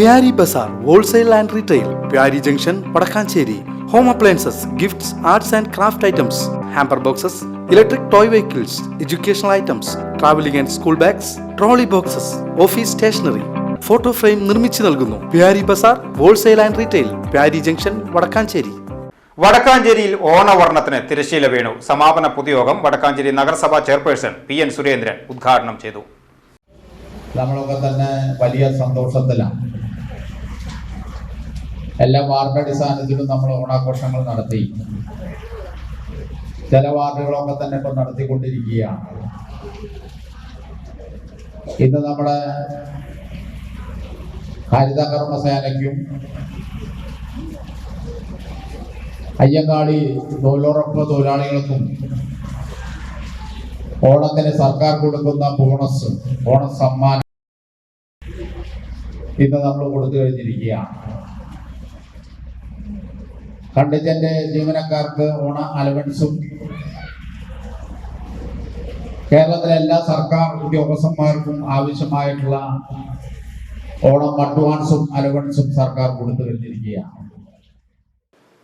Pyari Bazaar wholesale and retail Pyari junction Vadakkanchery. Home appliances gifts arts and craft items hamper boxes electric toy vehicles educational items travelling and school bags trolley boxes office stationery photo frame നിർമ്മിച്ചു നൽകുന്നു. Pyari Bazaar wholesale and retail Pyari junction Vadakkanchery. വടക്കാഞ്ചേരിയിൽ ഓണവർണത്തിന് തിരശ്ശീല വീണു. സമാപന പൊതുയോഗം വടക്കാഞ്ചേരി നഗരസഭാ chairperson P N Surendran ഉദ്ഘാടനം ചെയ്തു. നമ്മളൊക്കെ തന്നെ വലിയ സന്തോഷത്തിലാണ്. എല്ലാ വാർഡ് അടിസ്ഥാനത്തിലും നമ്മൾ ഓണാഘോഷങ്ങൾ നടത്തി. ചില വാർഡുകളൊക്കെ തന്നെ ഇപ്പൊ നടത്തിക്കൊണ്ടിരിക്കുകയാണ്. ഇന്ന് നമ്മുടെ ഹരിത കർമ്മസേനയ്ക്കും അയ്യങ്കാളി തൊഴിലുറപ്പ് തൊഴിലാളികൾക്കും ഓണത്തിന് സർക്കാർ കൊടുക്കുന്ന ബോണസ് ബോണസ് സമ്മാനം ഇന്ന് നമ്മൾ കൊടുത്തു കഴിഞ്ഞിരിക്കുകയാണ്. കണ്ടിജന്റ് ജീവനക്കാർക്ക് ഓണ അലവൻസും കേരളത്തിലെ എല്ലാ സർക്കാർ ഉദ്യോഗസ്ഥന്മാർക്കും ആവശ്യമായിട്ടുള്ള ഓണം അഡ്വാൻസും അലവൻസും സർക്കാർ കൊടുത്തു കഴിഞ്ഞിരിക്കുകയാണ്.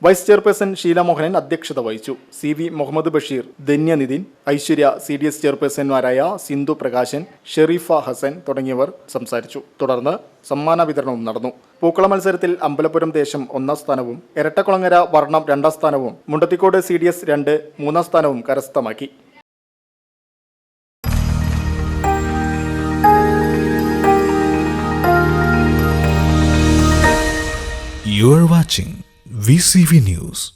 വൈസ് ചെയർപേഴ്സൺ ഷീല മോഹനൻ അധ്യക്ഷത വഹിച്ചു. C V Muhammad Basheer Dhanya Nithin Aishwarya C D S ചെയർപേഴ്സൺമാരായ Sindhu Prakashan Shareefa Hasan തുടങ്ങിയവർ സംസാരിച്ചു. തുടർന്ന് സമ്മാന വിതരണവും നടന്നു. പൂക്കള മത്സരത്തിൽ അമ്പലപുരം ദേശം ഒന്നാം സ്ഥാനവും ഇരട്ടക്കുളങ്ങര വർണം രണ്ടാം സ്ഥാനവും മുണ്ടത്തിക്കോട് സി ഡി എസ് രണ്ട് മൂന്നാം സ്ഥാനവും കരസ്ഥമാക്കി. You are watching VCV News.